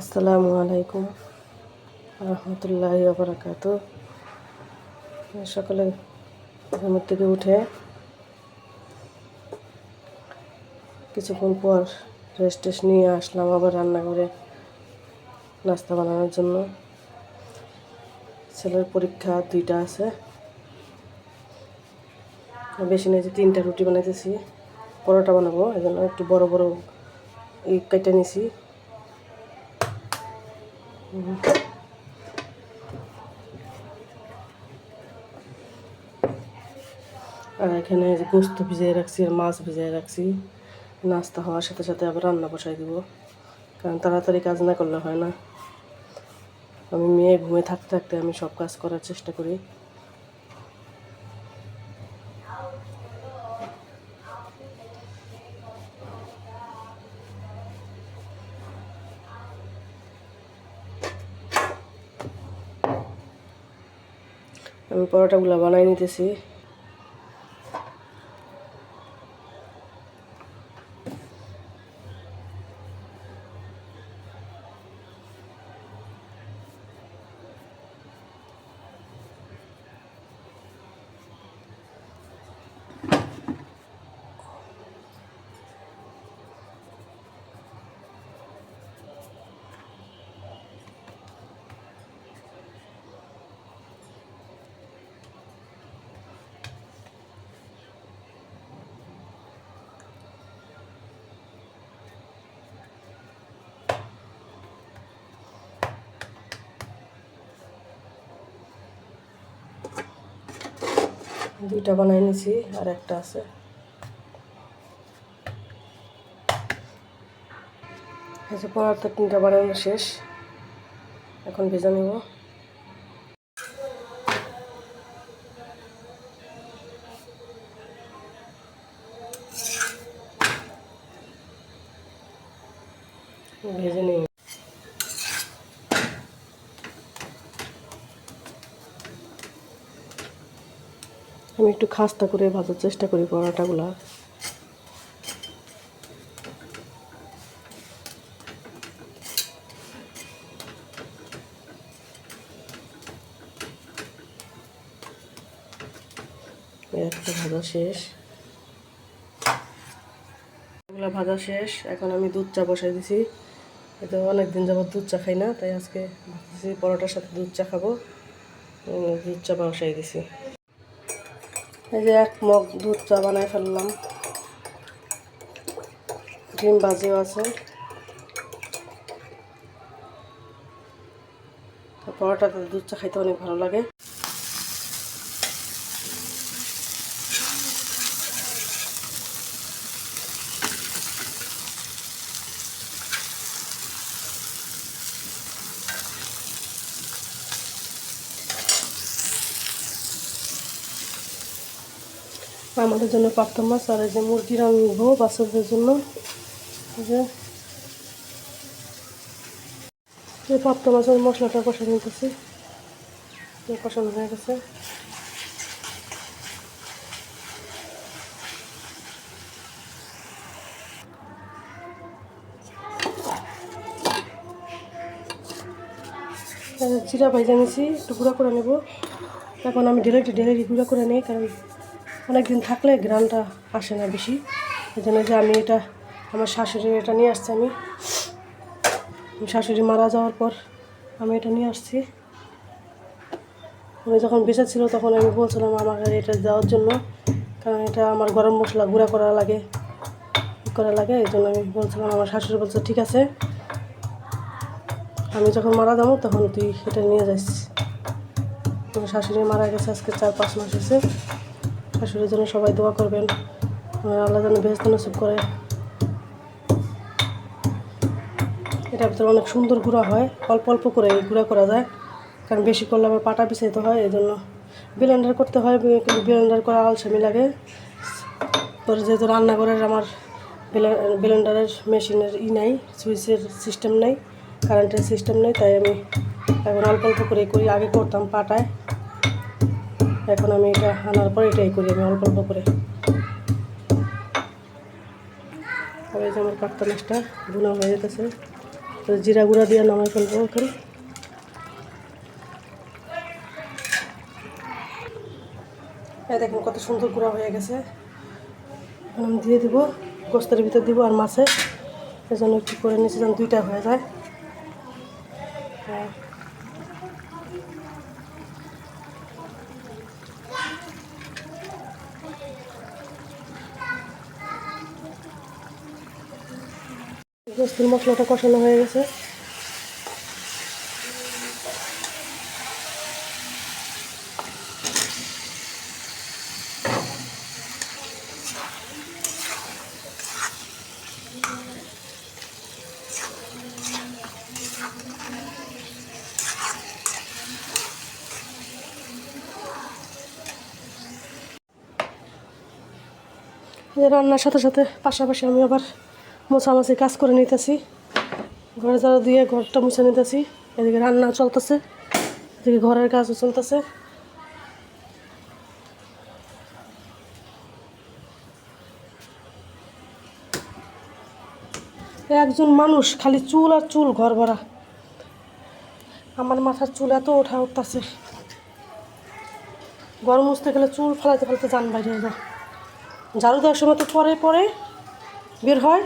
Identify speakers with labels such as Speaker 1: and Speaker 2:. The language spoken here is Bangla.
Speaker 1: আসসালামু আলাইকুম রহমতুল্লাহ বারাকাত সকালে, ঘুমের থেকে উঠে কিছুক্ষণ পর রেস্ট টেস্ট নিয়ে আসলাম আবার রান্না করে নাস্তা বানানোর জন্য। ছেলের পরীক্ষা দুইটা আছে। বেশি নেই যে তিনটা রুটি বানাইতেছি, পরোটা বানাবো এই জন্য একটু বড় বড় এই কেটে নিছি। আর এখানে গোস্ত ভিজিয়ে রাখছি আর মাছ ভিজিয়ে রাখছি। নাস্তা হওয়ার সাথে সাথে আবার রান্না বসাই দিব। কারণ তাড়াতাড়ি কাজ না করলে হয় না। আমি মেয়ে, ঘুমে থাকতে থাকতে আমি সব কাজ করার চেষ্টা করি। আমি পরোটাগুলো বানাই নিতেছি। দুইটা বানাই নিছি, আর একটা আছে। যে পরোটা তিনটা বানানো শেষ। এখন ভেজা নেব। ভেজে নিই আমি একটু খাস্তা করে ভাজার চেষ্টা করি পরোটাগুলা। একটা ভাজা শেষ। ভাজা শেষ। এখন আমি দুধ চা বসাই দিছি। এটা অনেক দিন যাবত দুধ চা খাই না, তাই আজকে পরোটার সাথে দুধ চা খাব। দুধ চা বসাই দিছি। এই যে এক মগ দুধ চা বানায় ফেললাম। ডিম বাজিও আছে। পরোটাতে দুধ চা খাইতে অনেক ভালো লাগে। আমাদের জন্য পাপ্তা মাছ আর এই যে মুরগির আনব বাচ্চাদের জন্য। যে। এই মাছের মশলাটা কষানো নিতেছি। কষানো হয়ে গেছে। জিরা ভাইজা নিছি, একটু গুঁড়া করে নেব। এখন আমি ঢেলে ঢেলে গুঁড়া করে নিই, কারণ অনেক দিন থাকলে গ্রানটা আসে না বেশি। এই জন্য যে আমি এটা, আমার শাশুড়ির এটা নিয়ে আসছি আমি। শাশুড়ি মারা যাওয়ার পর আমি এটা নিয়ে আসছি। উনি যখন বেঁচে ছিল তখন আমি বলছিলাম আমাকে এটা দেওয়ার জন্য, কারণ এটা আমার গরম মশলা গুঁড়া করা লাগে করা লাগে, এই জন্য আমি বলছিলাম, আমার শাশুড়ি বলছে, ঠিক আছে, আমি যখন মারা যাব তখন তুই এটা নিয়ে যাস আমার শাশুড়ি মারা গেছে আজকে চার পাঁচ মাস হয়েছে। শাশুড়ির জন্য সবাই দোয়া করবেন। আল্লাহ যেন বেহস্ত নসিব করে। এটার ভিতরে অনেক সুন্দর গুঁড়া হয়। অল্প অল্প করে গুঁড়া করা যায়। কারণ বেশি করলে আবার পাটা পিছাইতে হয় এই জন্য ব্লেন্ডার করতে হয় কিন্তু ব্লেন্ডার করা আলসামি লাগে। পরে যেহেতু রান্নাঘরের আমার ব্লেন্ডারের মেশিনের ই নাই, সুইচের সিস্টেম নেই কারেন্টের সিস্টেম নেই, তাই আমি এখন অল্প অল্প করে করি। আগে করতাম পাটায়। এখন আমি এটা আনার পর এটাই করি, আমি অল্প অল্প করে। এই যে আমার পাক্তা মাছটা বোনা হয়ে যেতেছে। তো জিরা গুঁড়া দিয়ে নামাই ফেলব এখন। এই দেখুন কত সুন্দর গুঁড়া হয়ে গেছে। এখন আমি দিয়ে দিব, গোস্তের ভিতর দিব আর মাছে এই জন্য একটু করে নিচে যেন দুইটা হয়ে যায়। গোস্তের মশলাটা কষানো হয়ে গেছে। রান্নার সাথে সাথে পাশাপাশি আমি আবার মোছামাছি কাজ করে নিতেছি। ঘরে যারা দিয়ে ঘরটা মুছে নিতেছি। এদিকে রান্না চলতেছে। এদিকে ঘরের কাজও চলতেছে। একজন মানুষ খালি চুল আর চুল ঘর ভরা। আমার মাথার চুল এত ওঠা উঠতেছে। গরম মুছতে গেলে চুল ফেলাতে ফেলাতে যান বাইরে যায়। ঝাড়ু দেওয়ার সময় তো পরে পরে বের হয়।